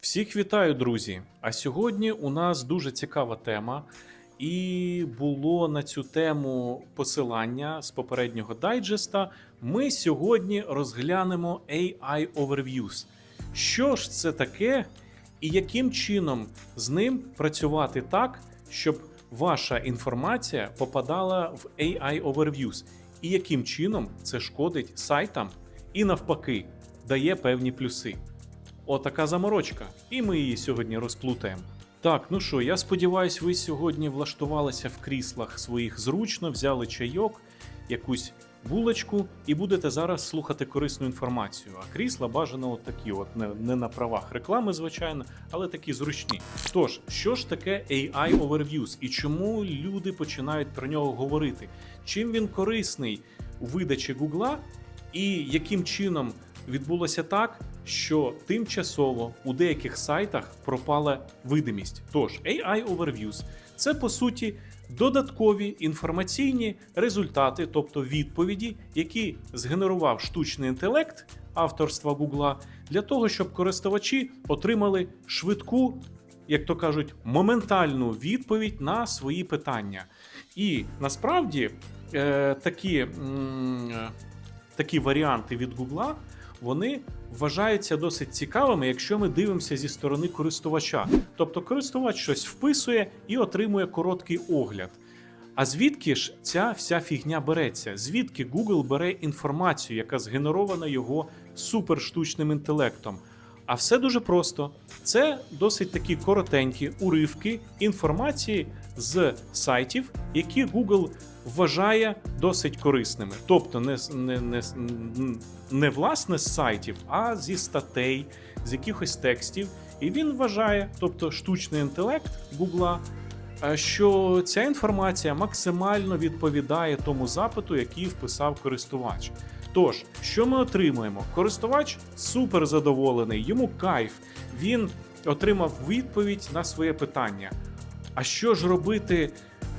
Всіх вітаю, друзі! А сьогодні у нас дуже цікава тема, і було на цю тему посилання з попереднього дайджеста. Ми сьогодні розглянемо AI Overviews. Що ж це таке, і яким чином з ним працювати так, щоб ваша інформація попадала в AI Overviews, і яким чином це шкодить сайтам і навпаки дає певні плюси. Отака заморочка, і ми її сьогодні розплутаємо. Так, ну що, я сподіваюся, ви сьогодні влаштувалися в кріслах своїх зручно, взяли чайок, якусь булочку, і будете зараз слухати корисну інформацію. А крісла бажано от такі, от не, не на правах реклами, звичайно, але такі зручні. Тож, що ж таке AI Overviews і чому люди починають про нього говорити? Чим він корисний у видачі Гугла, і яким чином відбулося так, що тимчасово у деяких сайтах пропала видимість. Тож AI Overviews – це по суті додаткові інформаційні результати, тобто відповіді, які згенерував штучний інтелект авторства Гугла, для того, щоб користувачі отримали швидку, як то кажуть, моментальну відповідь на свої питання. І насправді е, такі, е, такі варіанти від Гугла вони вважаються досить цікавими, якщо ми дивимося зі сторони користувача. Тобто користувач щось вписує і отримує короткий огляд. А звідки ж ця вся фігня береться? Звідки Google бере інформацію, яка згенерована його суперштучним інтелектом? А все дуже просто. Це досить такі коротенькі уривки інформації з сайтів, які Google вважає досить корисними. Тобто не, не, не, не власне з сайтів, а зі статей, з якихось текстів. І він вважає, тобто штучний інтелект Гугла, е, що ця інформація максимально відповідає тому запиту, який вписав користувач. Тож, що ми отримуємо? Користувач супер задоволений, йому кайф. Він отримав відповідь на своє питання. А що ж робити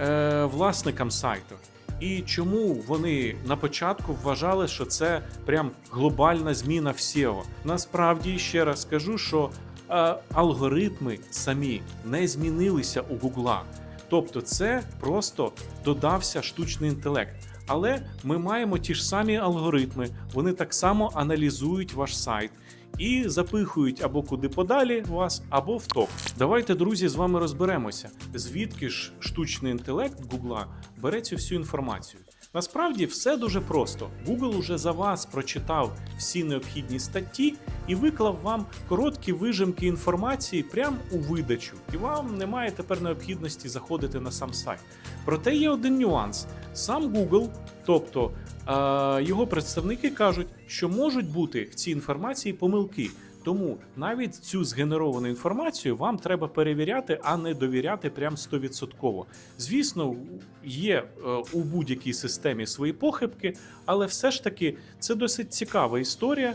е, власникам сайту? І чому вони на початку вважали, що це прям глобальна зміна в SEO? Насправді ще раз скажу, що е, алгоритми самі не змінилися у Гугла. Тобто, це просто додався штучний інтелект. Але ми маємо ті ж самі алгоритми, вони так само аналізують ваш сайт і запихують або куди подалі вас, або в топ. Давайте, друзі, з вами розберемося, звідки ж штучний інтелект Гугла бере цю всю інформацію. Насправді все дуже просто. Google уже за вас прочитав всі необхідні статті і виклав вам короткі вижимки інформації прямо у видачу, і вам немає тепер необхідності заходити на сам сайт. Проте є один нюанс: сам Google, тобто е, його представники кажуть, що можуть бути в цій інформації помилки. Тому навіть цю згенеровану інформацію вам треба перевіряти, а не довіряти прям 100%. Звісно, є е, у будь-якій системі свої похибки, але все ж таки це досить цікава історія,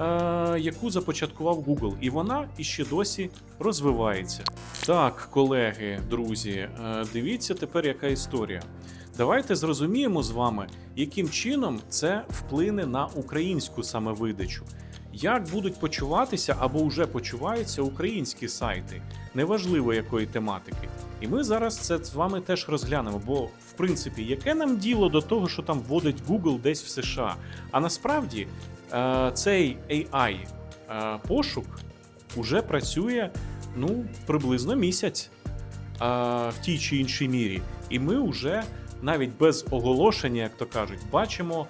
е, яку започаткував Google, і вона іще досі розвивається. Так, колеги, друзі, е, дивіться тепер, яка історія. Давайте зрозуміємо з вами, яким чином це вплине на українську саме видачу. Як будуть почуватися або вже почуваються українські сайти, неважливо якої тематики. І ми зараз це з вами теж розглянемо. Бо, в принципі, яке нам діло до того, що там вводить Google десь в США? А насправді е, цей AI е, пошук уже працює ну, приблизно місяць е, в тій чи іншій мірі. І ми вже навіть без оголошення, як то кажуть, бачимо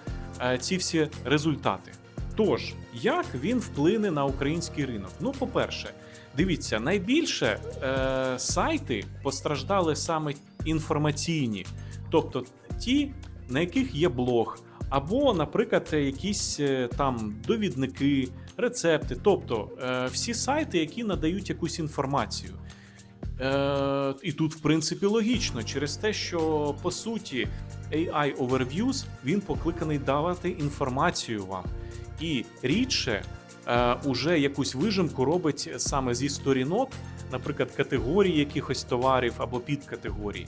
ці всі результати. Тож, як він вплине на український ринок? Ну, по-перше, дивіться, найбільше е, сайти постраждали саме інформаційні, тобто ті, на яких є блог, або, наприклад, якісь е, там довідники, рецепти, тобто е, всі сайти, які надають якусь інформацію. Е, і тут, в принципі, логічно, через те, що по суті AI Overviews він покликаний давати інформацію вам. І рідше е, уже якусь вижимку робить саме зі сторінок, наприклад, категорії якихось товарів або підкатегорій.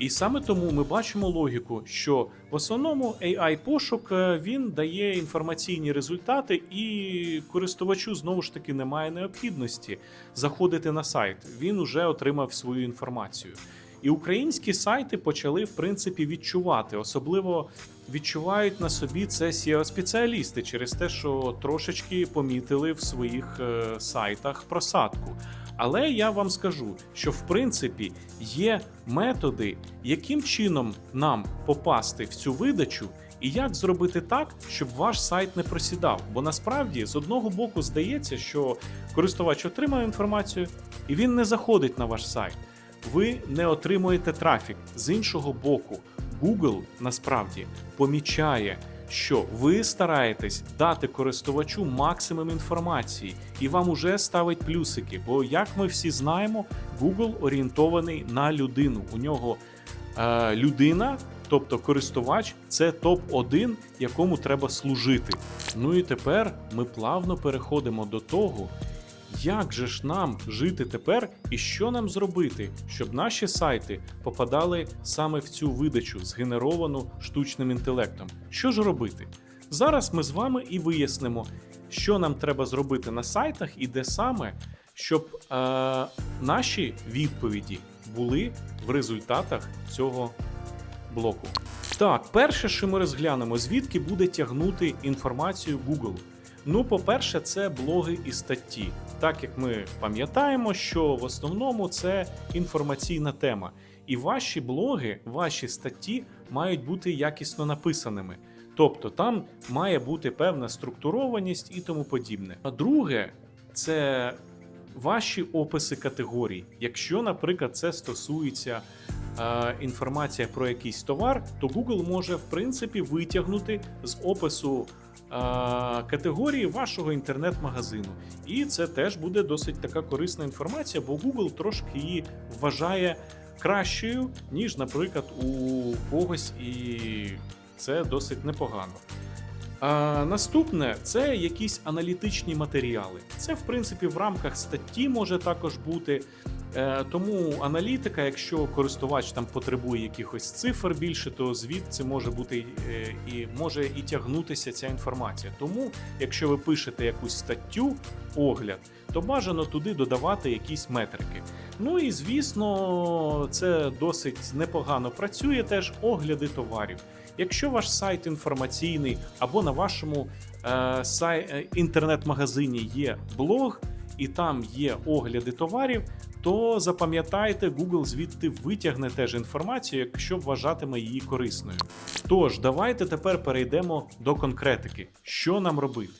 І саме тому ми бачимо логіку, що в основному AI пошук е, він дає інформаційні результати, і користувачу знову ж таки немає необхідності заходити на сайт. Він уже отримав свою інформацію. І українські сайти почали в принципі відчувати, особливо відчувають на собі це seo спеціалісти через те, що трошечки помітили в своїх е, сайтах просадку. Але я вам скажу, що в принципі є методи, яким чином нам попасти в цю видачу, і як зробити так, щоб ваш сайт не просідав. Бо насправді з одного боку здається, що користувач отримав інформацію і він не заходить на ваш сайт. Ви не отримуєте трафік. З іншого боку, Google насправді помічає, що ви стараєтесь дати користувачу максимум інформації, і вам уже ставить плюсики. Бо, як ми всі знаємо, Google орієнтований на людину. У нього е, людина, тобто користувач, це топ-1, якому треба служити. Ну і тепер ми плавно переходимо до того. Як же ж нам жити тепер і що нам зробити, щоб наші сайти попадали саме в цю видачу, згенеровану штучним інтелектом? Що ж робити? Зараз ми з вами і вияснимо, що нам треба зробити на сайтах і де саме, щоб е, наші відповіді були в результатах цього блоку. Так, перше, що ми розглянемо, звідки буде тягнути інформацію Google. Ну, по-перше, це блоги і статті. Так як ми пам'ятаємо, що в основному це інформаційна тема. І ваші блоги, ваші статті мають бути якісно написаними. Тобто там має бути певна структурованість і тому подібне. А друге, це ваші описи категорій. Якщо, наприклад, це стосується е, інформація про якийсь товар, то Google може в принципі витягнути з опису е, категорії вашого інтернет-магазину. І це теж буде досить така корисна інформація, бо Google трошки її вважає кращою, ніж, наприклад, у когось, і це досить непогано. А, наступне це якісь аналітичні матеріали. Це, в принципі, в рамках статті може також бути. Е, Тому аналітика, якщо користувач там потребує якихось цифр більше, то звідси може бути е, і може і тягнутися ця інформація. Тому, якщо ви пишете якусь статтю, огляд, то бажано туди додавати якісь метрики. Ну і звісно, це досить непогано працює теж огляди товарів. Якщо ваш сайт інформаційний або на вашому е, сай, е, інтернет-магазині є блог, і там є огляди товарів, то запам'ятайте, Google звідти витягне теж інформацію, якщо вважатиме її корисною. Тож, давайте тепер перейдемо до конкретики, що нам робити.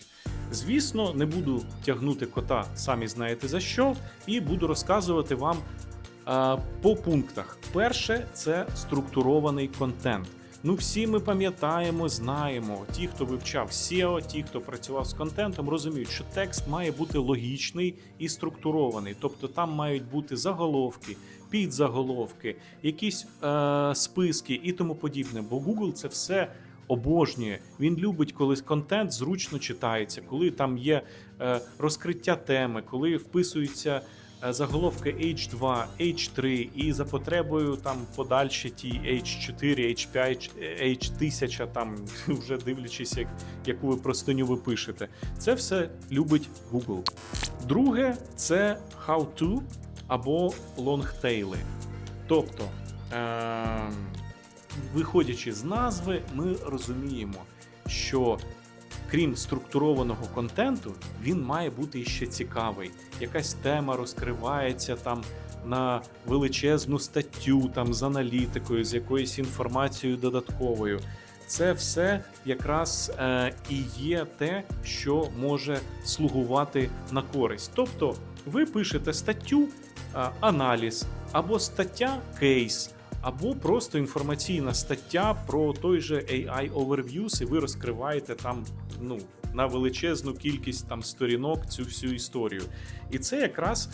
Звісно, не буду тягнути кота, самі знаєте за що, і буду розказувати вам е, по пунктах. Перше це структурований контент. Ну, всі ми пам'ятаємо, знаємо. Ті, хто вивчав SEO, ті, хто працював з контентом, розуміють, що текст має бути логічний і структурований. Тобто там мають бути заголовки, підзаголовки, якісь е, списки і тому подібне. Бо Google це все обожнює. Він любить, коли контент зручно читається, коли там є е, розкриття теми, коли вписуються заголовки H2, H3 і за потребою там подальші ті H4, H5, H1000, там вже дивлячись, як, яку ви простиню ви пишете. Це все любить Google. Друге це how to або лонгтейли. Тобто, е- виходячи з назви, ми розуміємо, що крім структурованого контенту, він має бути ще цікавий. Якась тема розкривається там на величезну статтю, там з аналітикою, з якоюсь інформацією додатковою. Це все якраз е, і є те, що може слугувати на користь. Тобто, ви пишете статтю, е, аналіз або стаття кейс. Або просто інформаційна стаття про той же AI Overviews, і ви розкриваєте там ну, на величезну кількість там сторінок цю всю історію. І це якраз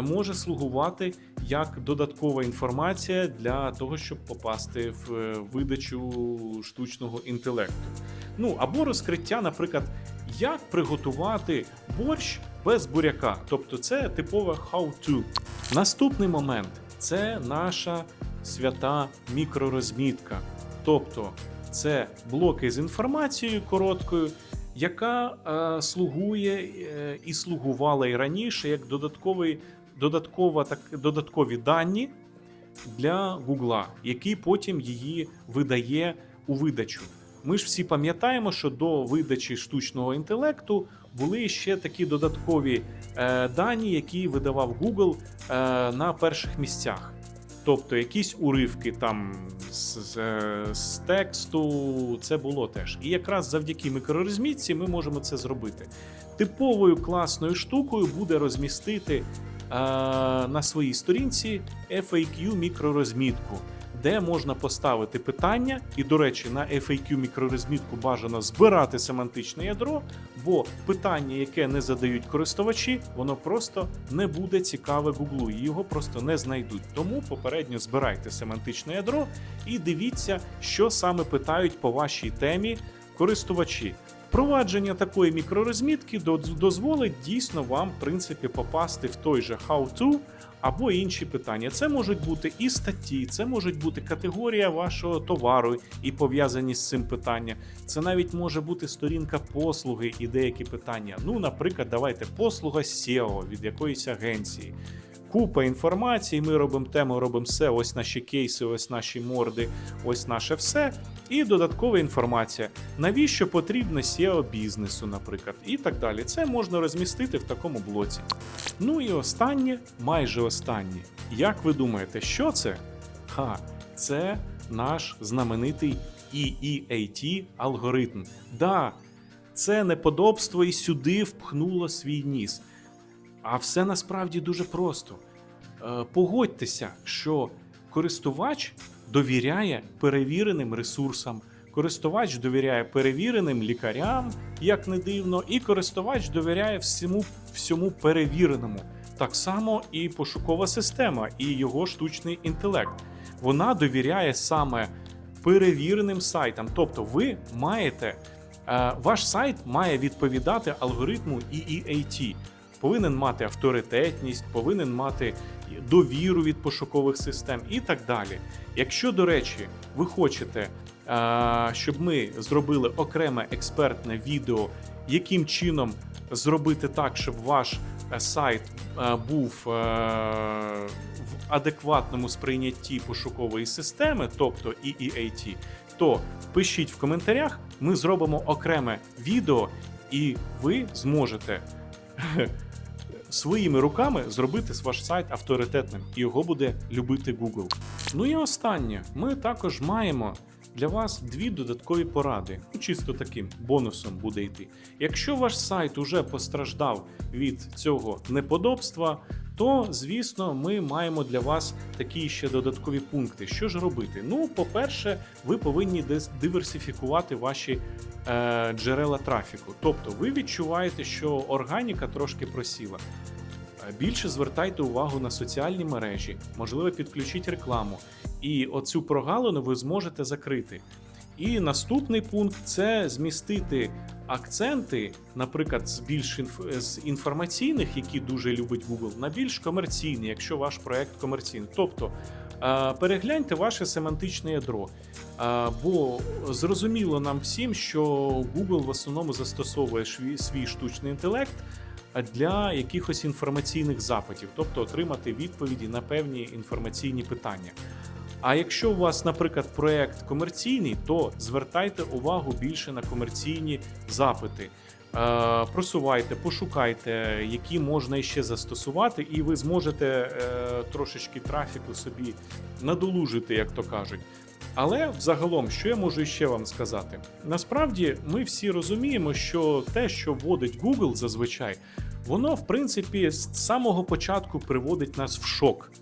може слугувати як додаткова інформація для того, щоб попасти в е, видачу штучного інтелекту. Ну або розкриття, наприклад, як приготувати борщ без буряка. Тобто, це типове how to. Наступний момент це наша свята мікророзмітка. Тобто це блоки з інформацією короткою, яка е, слугує е, і слугувала і раніше як додатковий, додаткова, так, додаткові дані для Гугла, який потім її видає у видачу. Ми ж всі пам'ятаємо, що до видачі штучного інтелекту були ще такі додаткові е, дані, які видавав Google е, на перших місцях. Тобто якісь уривки там з, з, е, з тексту, це було теж. І якраз завдяки мікророзмітці ми можемо це зробити. Типовою класною штукою буде розмістити е, на своїй сторінці FAQ мікророзмітку, де можна поставити питання, і, до речі, на FAQ мікророзмітку бажано збирати семантичне ядро, бо питання, яке не задають користувачі, воно просто не буде цікаве Гуглу, і його просто не знайдуть. Тому попередньо збирайте семантичне ядро і дивіться, що саме питають по вашій темі користувачі. Впровадження такої мікророзмітки дозволить дійсно вам, в принципі, попасти в той же how-to або інші питання. Це можуть бути і статті, це можуть бути категорія вашого товару і пов'язані з цим питання. Це навіть може бути сторінка послуги і деякі питання. Ну, наприклад, давайте послуга SEO від якоїсь агенції. Купа інформації, ми робимо тему, робимо все. Ось наші кейси, ось наші морди, ось наше все. І додаткова інформація. Навіщо потрібно SEO бізнесу, наприклад, і так далі. Це можна розмістити в такому блоці. Ну і останнє, майже останнє. Як ви думаєте, що це? Ха, це наш знаменитий EEAT алгоритм. Да, це неподобство і сюди впхнуло свій ніс. А все насправді дуже просто. Е, Погодьтеся, що користувач довіряє перевіреним ресурсам, користувач довіряє перевіреним лікарям, як не дивно, і користувач довіряє всьому, всьому перевіреному. Так само і пошукова система, і його штучний інтелект. Вона довіряє саме перевіреним сайтам. Тобто, ви маєте, е, ваш сайт має відповідати алгоритму EEAT повинен мати авторитетність, повинен мати довіру від пошукових систем і так далі. Якщо, до речі, ви хочете, е, щоб ми зробили окреме експертне відео, яким чином зробити так, щоб ваш е, сайт е, був в адекватному сприйнятті пошукової системи, тобто EEAT, то пишіть в коментарях, ми зробимо окреме відео, і ви зможете своїми руками зробити ваш сайт авторитетним, і його буде любити Google. Ну і останнє, ми також маємо для вас дві додаткові поради. Ну, чисто таким бонусом буде йти. Якщо ваш сайт уже постраждав від цього неподобства, то звісно ми маємо для вас такі ще додаткові пункти. Що ж робити? Ну, по-перше, ви повинні диверсифікувати ваші е, джерела трафіку. Тобто ви відчуваєте, що органіка трошки просіла. Е, Більше звертайте увагу на соціальні мережі, можливо, підключіть рекламу, і оцю прогалину ви зможете закрити. І наступний пункт це змістити акценти, наприклад, з більш інф... з інформаційних, які дуже любить Google, на більш комерційні, якщо ваш проект комерційний. Тобто е, перегляньте ваше семантичне ядро. Е, Бо зрозуміло нам всім, що Google в основному застосовує свій, свій штучний інтелект для якихось інформаційних запитів, тобто отримати відповіді на певні інформаційні питання. А якщо у вас, наприклад, проект комерційний, то звертайте увагу більше на комерційні запити. Е, Просувайте, пошукайте, які можна іще застосувати, і ви зможете е, трошечки трафіку собі надолужити, як то кажуть. Але взагалом, що я можу ще вам сказати? Насправді, ми всі розуміємо, що те, що вводить Google зазвичай, воно в принципі з самого початку приводить нас в шок,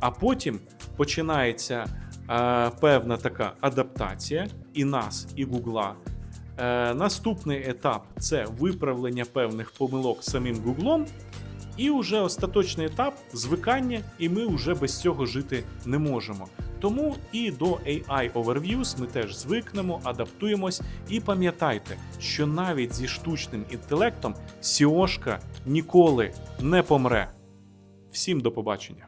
а потім починається е, певна така адаптація і нас, і Гугла. Е, наступний етап це виправлення певних помилок самим Гуглом. І вже остаточний етап звикання, і ми вже без цього жити не можемо. Тому і до AI Overviews ми теж звикнемо, адаптуємось і пам'ятайте, що навіть зі штучним інтелектом Сіошка ніколи не помре. Всім до побачення!